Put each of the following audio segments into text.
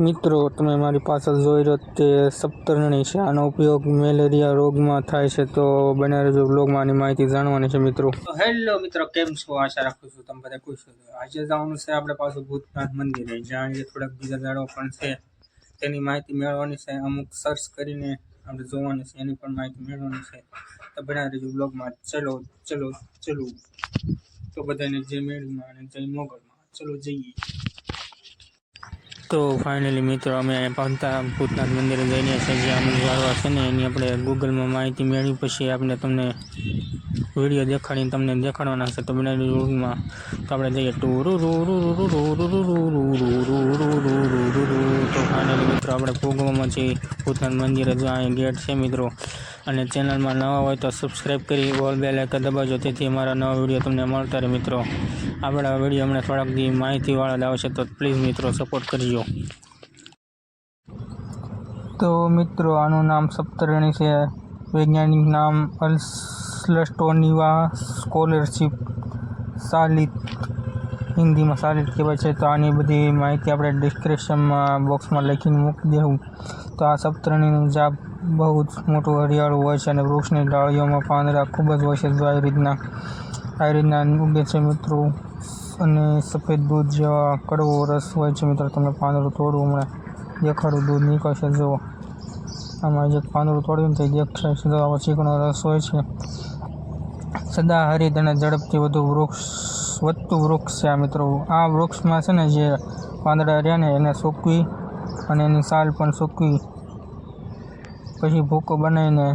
મિત્રો, તમે મારી પાછળ જોઈ રહ્યો તે સપ્તરણી છે. આનો ઉપયોગ મેલેરિયા રોગમાં થાય છે તો બને રહેજો બ્લોગમાં માહિતી જાણવાની છે, મિત્રો. હેલો મિત્રો, કેમ છો? આશા રાખું છું તમે બધા ખુશ છો. આજે જવાનું છે આપણે પાછું ભૂતનાથ મંદિરે, જ્યાં જે થોડાક બીજા જાડો પણ છે. તેની માહિતી મેળવવાની છે. અમુક સર્ચ કરીને આપણે જોવાની છે, એની પણ માહિતી મેળવવાની છે. તો બને રહેજો બ્લોગમાં ચલો ચલો ચલો. તો બધાને જય મેળવીમાં અને જય મોગલમાં. ચલો, જઈએ. તો ફાઇનલી મિત્રો અમે પહોંચતા ભૂતનાથ મંદિરે જઈને છે જે અમને જાળવા છે ને એની આપણે ગૂગલમાં માહિતી મેળવી પછી આપણે તમને વીડિયો દેખાડીને તમને દેખાડવાના છે તો બનાવી રૂમમાં તો આપણે જઈએ ટુ રૂ રૂ રૂ રૂ રૂ રૂ રૂ રૂ રૂ આપણે ભોગવામાં છીએ. ભૂતનાથ મંદિર જો અહીં ગેટ છે મિત્રો. અને ચેનલમાં નવા હોય તો સબસ્ક્રાઈબ કરી, ઓલ બેલ આઇકન દબાવજો. તેથી અમારા નવા વીડિયો તમને મળતા રહે મિત્રો. આપણા વીડિયો હમણાં થોડાક દી માહિતીવાળા જ આવશે તો પ્લીઝ મિત્રો સપોર્ટ કરજો. તો મિત્રો, આનું નામ સપ્તરણી છે. વૈજ્ઞાનિક નામ અલ્સલસ્ટોનિવા સ્કોલરશિપ. સાલિત હિન્દીમાં સારી રીતે કહેવાય છે. તો આની બધી માહિતી આપણે ડિસ્ક્રિપ્શનમાં બોક્સમાં લખીને મૂકી દેવું. તો આ સપ્તરણીનું જાપ બહુ જ મોટું હરિયાળું હોય છે અને વૃક્ષની ડાળીઓમાં પાંદડા ખૂબ જ હોય છે જો આવી રીતના આવી રીતના ઉગે છે મિત્રો. અને સફેદ દૂધ જેવા કડવો રસ હોય છે મિત્રો. તમે પાંદડું તોડવું હમણાં દેખાડું, દૂધ નીકળશે જુઓ. આમાં જે પાંદડું તોડ્યું તે દેખાય છે. તો આવો ચીકણો રસ હોય છે. સદા હરિત અને ઝડપથી વધુ વૃક્ષ વધતું વૃક્ષ છે આ મિત્રો. આ વૃક્ષમાં છે ને જે પાંદડા રહ્યા ને એને સૂકવી અને એની સાલ પણ સૂકવી. પછી ભૂકો બનાવીને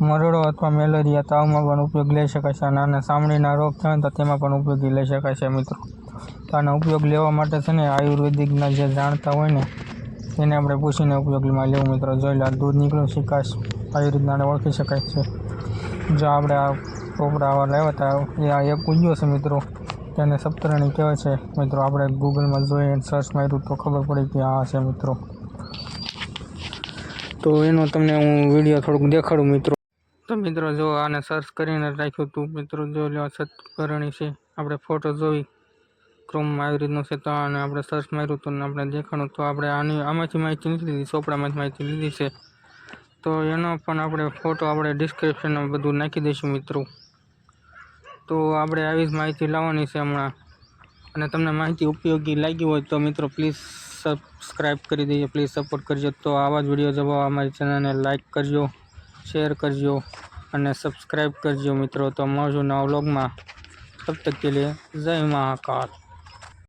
મરડો અથવા મેલેરિયા, તાવમાં પણ ઉપયોગ લઈ શકાય છે અને આને ચામડીના રોગ થાય તો તેમાં પણ ઉપયોગી લઈ શકાય છે મિત્રો. તો આનો ઉપયોગ લેવા માટે છે ને આયુર્વેદિકના જે જાણતા હોય ને તેને આપણે પૂછીને ઉપયોગમાં લેવું મિત્રો. જોઈ લે દૂધ નીકળ્યું શિકાશ આવી રીતના ઓળખી શકાય છે. જો આપણે આ પોપડા આવા લાવ્યા હતા, એ આ એક ઉગ્યો છે મિત્રો. તેને સપ્તરણી કહેવાય છે. મિત્રો, આપણે ગૂગલમાં જોઈએ સર્ચ માર્યું તો ખબર પડી કે આ છે મિત્રો. તો એનો તમને હું વીડિયો થોડુંક દેખાડું, મિત્રો. તો મિત્રો, જો આને સર્ચ કરીને રાખ્યું હતું, મિત્રો, જો લો સત્કરણી છે. આપણે ફોટો જોઈ. ક્રોમમાં આવી રીતનું છે તો આને આપણે સર્ચ માર્યું હતું ને આપણે દેખાડું તો આપણે આની, આમાંથી માહિતી નથી લીધી ચોપડામાંથી માહિતી લીધી છે. તો એનો પણ આપણે ફોટો આપણે ડિસ્ક્રિપ્શનમાં બધું નાખી દઈશું, મિત્રો. તો આપણે આવી જ માહિતી લાવવાની છે હમણાં. અને તમને માહિતી ઉપયોગી લાગી હોય તો મિત્રો પ્લીઝ સબસ્ક્રાઈબ કરી દેજો પ્લીઝ સપોર્ટ કરજો. તો આવા જ વીડિયો જોવા અમારી ચેનલને લાઈક કરજો શેર કરજો અને સબસ્ક્રાઈબ કરજો મિત્રો. તો મળજો નવા વ્લોગમાં તબ તક કે લીએ જય મહાકાલ.